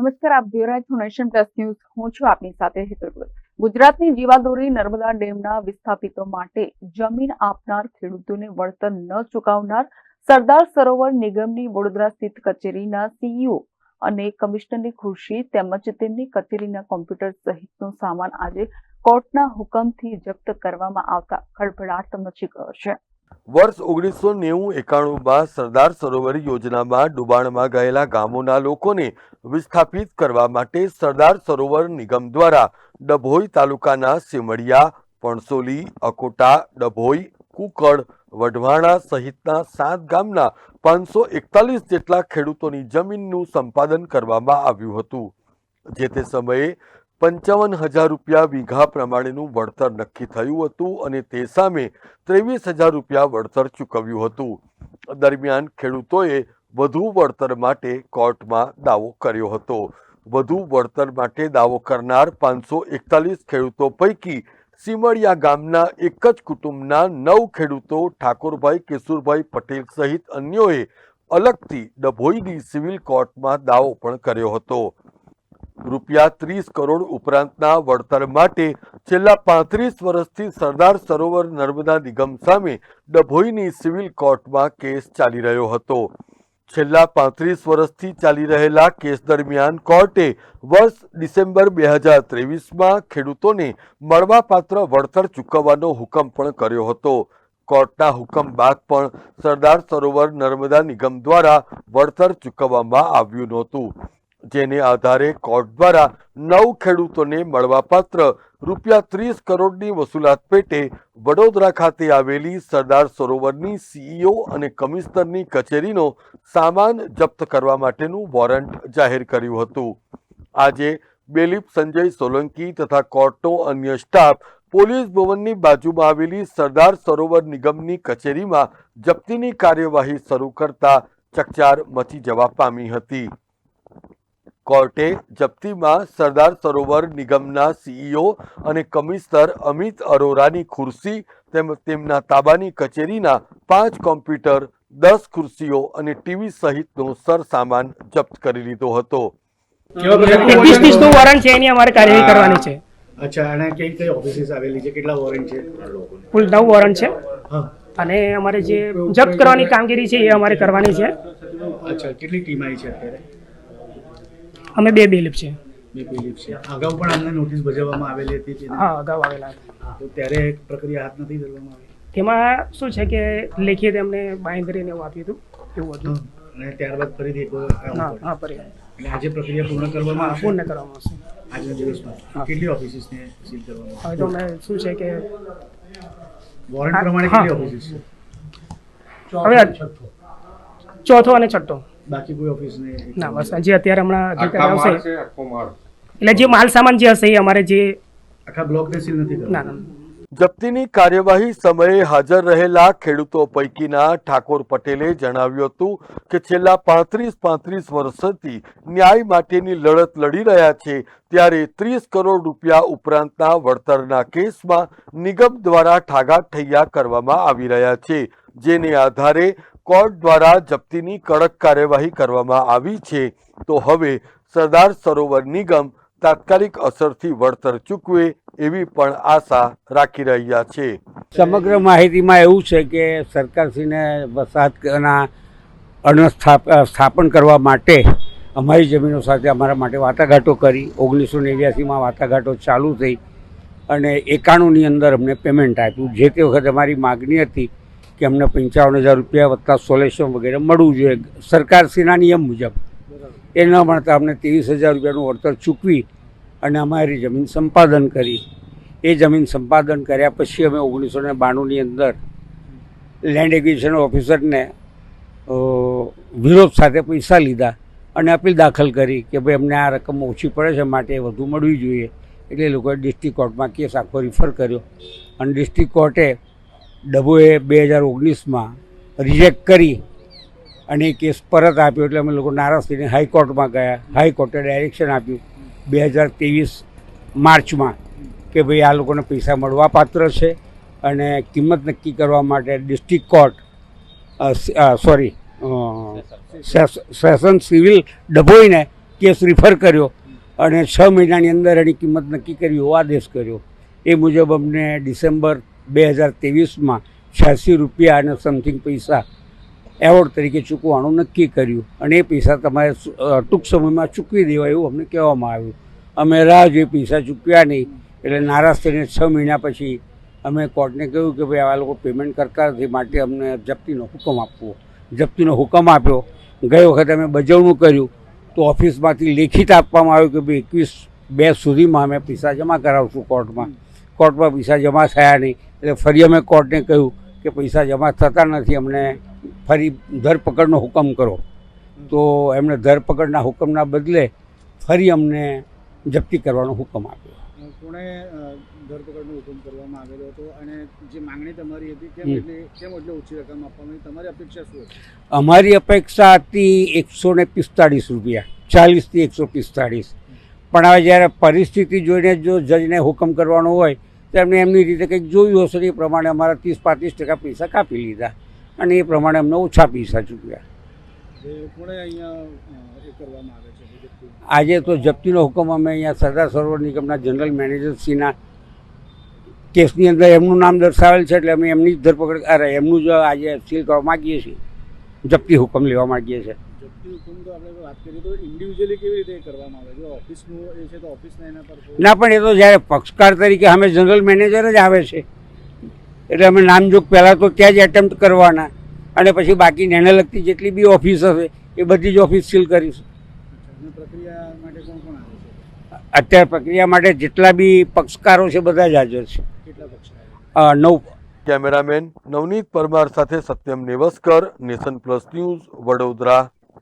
નમસ્કાર, આપ જોઈ રહ્યા છો નેશન પ્લસ ન્યૂઝ. હું છું આપની સાથે હેતલ ગુજરાતની જીવાદોરી નર્મદા ડેમના વિસ્થાપિતો માટે જમીન આપનાર ખેડૂતોને વળતર ન ચૂકવનાર સરદાર સરોવર નિગમની વડોદરા સ્થિત કચેરીના સીઈઓ અને કમિશનરની ખુરશી તેમજ તેમની કચેરીના કોમ્પ્યુટર સહિતનો સામાન આજે કોર્ટના હુકમથી જપ્ત કરવામાં આવતા ખળભળાટ મચી ગયો છે. વર્ષ ઓગણીસો નેવું એકાણુંમાં સરદાર સરોવર યોજનામાં ડુબાણમાં ગયેલા ગામોના લોકોને વિસ્થાપિત કરવા માટે સરદાર સરોવર નિગમ દ્વારા ડભોઈ તાલુકાના સિમડિયા, પણસોલી, અકોટા, ડભોઈ, કુકડ, વઢવાણા સહિતના સાત ગામના પાંચસો એકતાલીસ જેટલા ખેડૂતોની જમીનનું સંપાદન કરવામાં આવ્યું હતું. જે તે સમયે પંચાવન હજાર રૂપિયા વીઘા પ્રમાણેનું વળતર નક્કી થયું હતું અને તે સામે ત્રેવીસ હજાર રૂપિયા વળતર ચૂકવ્યું હતું. દરમિયાન ખેડૂતોએ વધુ વળતર માટે કોર્ટમાં દાવો કર્યો હતો. વધુ વળતર માટે દાવો કરનાર પાંચસો એકતાલીસ ખેડૂતો પૈકી સીમળિયા ગામના એક જ કુટુંબના નવ ખેડૂતો ઠાકોરભાઈ, કેશુરભાઈ પટેલ સહિત અન્યોએ અલગથી ડભોઈની સિવિલ કોર્ટમાં દાવો પણ કર્યો હતો. રૂપિયા ત્રીસ કરોડ ઉપરાંતના વળતર માટે છેલ્લા પાંત્રીસ વર્ષથી સરદાર સરોવર નર્મદા નિગમ સામે ડભોઈની સિવિલ કોર્ટમાં કેસ ચાલી રહ્યો હતો. છેલ્લા પાંત્રીસ વર્ષથી ચાલી રહેલા કેસ દરમિયાન કોર્ટે વર્ષ ડિસેમ્બર બે હજાર ત્રેવીસમાં ખેડૂતોને મળવાપાત્ર વળતર ચૂકવવાનો હુકમ પણ કર્યો હતો. કોર્ટના હુકમ બાદ પણ સરદાર સરોવર નર્મદા નિગમ દ્વારા વળતર ચૂકવવામાં આવ્યું નહોતું. જેને આધારે કોર્ટ દ્વારા નવ ખેડૂતોને મળવાપાત્ર રૂપિયા ત્રીસ કરોડની વસૂલાત પેટે વડોદરા ખાતે આવેલી સરદાર સરોવરની સીઈઓ અને કમિશનરની કચેરીનો સામાન જપ્ત કરવા માટેનું વોરંટ જાહેર કર્યું હતું. આજે બેલીપ સંજય સોલંકી તથા કોર્ટનો અન્ય સ્ટાફ પોલીસ ભવનની બાજુમાં આવેલી સરદાર સરોવર નિગમની કચેરીમાં જપ્તીની કાર્યવાહી શરૂ કરતા ચકચાર મચી જવા પામી હતી. કોર્ટે જપ્તીમાં સરદાર સરોવર નિગમના સીઈઓ અને કમિશનર અમિત અરોરાની ખુરશી તેમજ તેમના તાબાની કચેરીના પાંચ કોમ્પ્યુટર દસ ખુરશીઓ અને ટીવી સહિતનો સરસામાન જપ્ત કરી લીધો હતો. વોરંટ છે? એની અમારે કાર્યવાહી કરવાની છે. અચ્છા અને કઈ કઈ ઓફિસીસ આવેલી છે? કેટલા વોરંટ છે? કુલ નવ વોરંટ છે. અને અમારે જે જપ્ત કરવાની કામગીરી છે એ અમારે કરવાની છે. અચ્છા કેટલી ટીમ આવી છે અત્યારે? અમે બે બેલીફ છે બે પેલી છે. અગાઉ પણ અમને નોટિસ બજાવવામાં આવેલી હતી હા અગાઉ આવેલા હતા. તો ત્યારે પ્રક્રિયા હાથ નથી ધરવામાં આવી. તેમાં શું છે કે લેખિત એમને બાંયધરીને એવું આપ્યું હતું એવું હતું. અને ત્યારબાદ ફરીથી એક હા હા પરી એટલે આજે પ્રક્રિયા પૂર્ણ કરવામાં પૂર્ણ કરવામાં આવશે. આજના દિવસમાં. કેટલી ઓફિસીસને સીલ કરવામાં હવે તો અમે શું છે કે વોરંટ પ્રમાણે કેટલી ઓફિસીસ છે? હવે ચોથો અને છઠ્ઠો. બાકી કોઈ ઓફિસને ના બસ જે અત્યારે હમણાં અધિકારી આવશે. એટલે જે માલ સામાન જે હશે એ અમારે જે આખા બ્લોકને સીલ નથી ના ના. જપ્તીની કાર્યવાહી સમયે હાજર રહેલા ખેડૂતો પૈકીના ઠાકોર પટેલે જણાવ્યું હતું કે છેલ્લા પાંત્રીસ પાંત્રીસ વર્ષથી ન્યાય માટેની લડત લડી રહ્યા છે, ત્યારે ત્રીસ કરોડ રૂપિયા ઉપરાંતના વળતરના કેસમાં નિગમ દ્વારા ઠાગાઠૈયા કરવામાં આવી રહ્યા છે, જેને આધારે કોર્ટ દ્વારા જપ્તીની કડક કાર્યવાહી કરવામાં આવી છે. તો હવે સરદાર સરોવર નિગમ તાત્કાલિક અસરથી વળતર ચૂકવે એવી પણ આશા રાખી રહ્યા છે. સમગ્ર માહિતીમાં એવું છે કે સરકારશ્રીને વસાહતના અણસ્થાપ સ્થાપન કરવા માટે અમારી જમીનો સાથે અમારા માટે વાટાઘાટો કરી. ઓગણીસો નેવ્યાસીમાં વાટાઘાટો ચાલુ થઈ અને એકાણુંની અંદર અમને પેમેન્ટ આપ્યું. જે તે વખતે અમારી માગણી હતી કે અમને પંચાવન હજાર રૂપિયા વત્તા સોલેશન વગેરે મળવું જોઈએ. સરકારશ્રીના નિયમ મુજબ. એ ન ભણતા અમને ત્રેવીસ હજાર રૂપિયાનું વળતર ચૂકવી અને અમારી જમીન સંપાદન કરી. એ જમીન સંપાદન કર્યા પછી અમે ઓગણીસો ને બાણુંની અંદર લેન્ડ એક્વિઝિશન ઓફિસરને વિરોધ સાથે પૈસા લીધા અને અપીલ દાખલ કરી કે ભાઈ અમને આ રકમ ઓછી પડે છે, માટે વધુ મળવી જોઈએ. એટલે એ લોકોએ ડિસ્ટ્રિક્ટ કોર્ટમાં કેસ આખો રિફર કર્યો. અને ડિસ્ટ્રિક્ટ કોર્ટે ડબોએ બે હજાર ઓગણીસમાં રિજેક્ટ કરી અને એ કેસ પરત આપ્યો એટલે અમે લોકો નારાજ થઈને હાઈકોર્ટમાં ગયા. હાઈકોર્ટે ડાયરેક્શન આપ્યું બે હજાર ત્રેવીસ માર્ચમાં કે ભાઈ આ લોકોને પૈસા મળવા પાત્ર છે અને કિંમત નક્કી કરવા માટે district court sorry session civil ડભોઈને case refer કર્યો અને છ મહિનાની અંદર એની કિંમત નક્કી કરી આદેશ કર્યો. એ મુજબ અમને ડિસેમ્બર બે હજાર ત્રેવીસમાં છ્યાસી રૂપિયા અને સમથિંગ પૈસા એવોર્ડ તરીકે ચૂકવવાનું નક્કી કર્યું. અને એ પૈસા તમારે ટૂંક સમયમાં ચૂકવી દેવાય એવું અમને કહેવામાં આવ્યું. અમે રાહ જોઈ પૈસા ચૂકવ્યા નહીં. એટલે નારાજ થઈને છ મહિના પછી અમે કોર્ટને કહ્યું કે ભાઈ, આવા લોકો પેમેન્ટ કરતા નથી, માટે અમને જપ્તીનો હુકમ આપવો. જપ્તીનો હુકમ આપ્યો. ગઈ વખતે અમે બજવણું કર્યું. તો ઓફિસમાંથી લેખિત આપવામાં આવ્યું કે ભાઈ, એકવીસ બે સુધીમાં અમે પૈસા જમા કરાવશું કોર્ટમાં. કોર્ટમાં પૈસા જમા થયા નહીં. એટલે ફરી અમે કોર્ટને કહ્યું કે પૈસા જમા થતા નથી. અમને ફરી ધરપકડનો હુકમ કરો. તો એમણે ધરપકડના હુકમના બદલે ફરી અમને જપ્તી કરવાનો હુકમ આપ્યો. કોણે ધરપકડનો હુકમ કરવામાં આવેલો હતો? અને જે માંગણી તમારી હતી કેમ એટલી કેમ એટલી ઓછી રકમ આપવાની તમારી અપેક્ષા શું હતી? અમારી અપેક્ષા હતી એકસો ને પિસ્તાળીસ રૂપિયા. ચાલીસથી એકસો પિસ્તાળીસ. પણ હવે જ્યારે પરિસ્થિતિ જોઈને જો જજને હુકમ કરવાનો હોય તો એમને એમની રીતે કંઈક જોયું હશે એ પ્રમાણે અમારા ત્રીસ પાંત્રીસ ટકા પૈસા કાપી લીધા. અને એ પ્રમાણે અમને ઓછા પૈસા ચૂક્યા. જે અહીંયા કરવામાં આવે છે આજે તો જપ્તીનો હુકમ અમે અહીંયા સરદાર સરોવર નિગમના જનરલ મેનેજરશ્રીના કેસની અંદર એમનું નામ દર્શાવેલ છે એટલે અમે એમની જ ધરપકડ અરે એમનું જ આજે સીલ કરવા માગીએ છીએ. જપ્તી હુકમ લેવા માગીએ છીએ. ના પણ એ તો જ્યારે પક્ષકાર તરીકે અમે જનરલ મેનેજર જ આવે છે એટલે અમે નામજોગ પહેલાં તો ત્યાં જ એટેમ્પ્ટ કરવાના. અને પછી બાકી એને લગતી જેટલી બી ઓફિસ હશે એ બધી જ ઓફિસ સીલ કરીશું. પ્રક્રિયા માટે કોણ કોણ આવે છે? અત્યારે પ્રક્રિયા માટે જેટલા બી પક્ષકારો છે બધા જ હાજર છે. નવ. કેમેરામેન નવનીત પરમાર સાથે Satyam Nevaskar nation plus news Vadodara.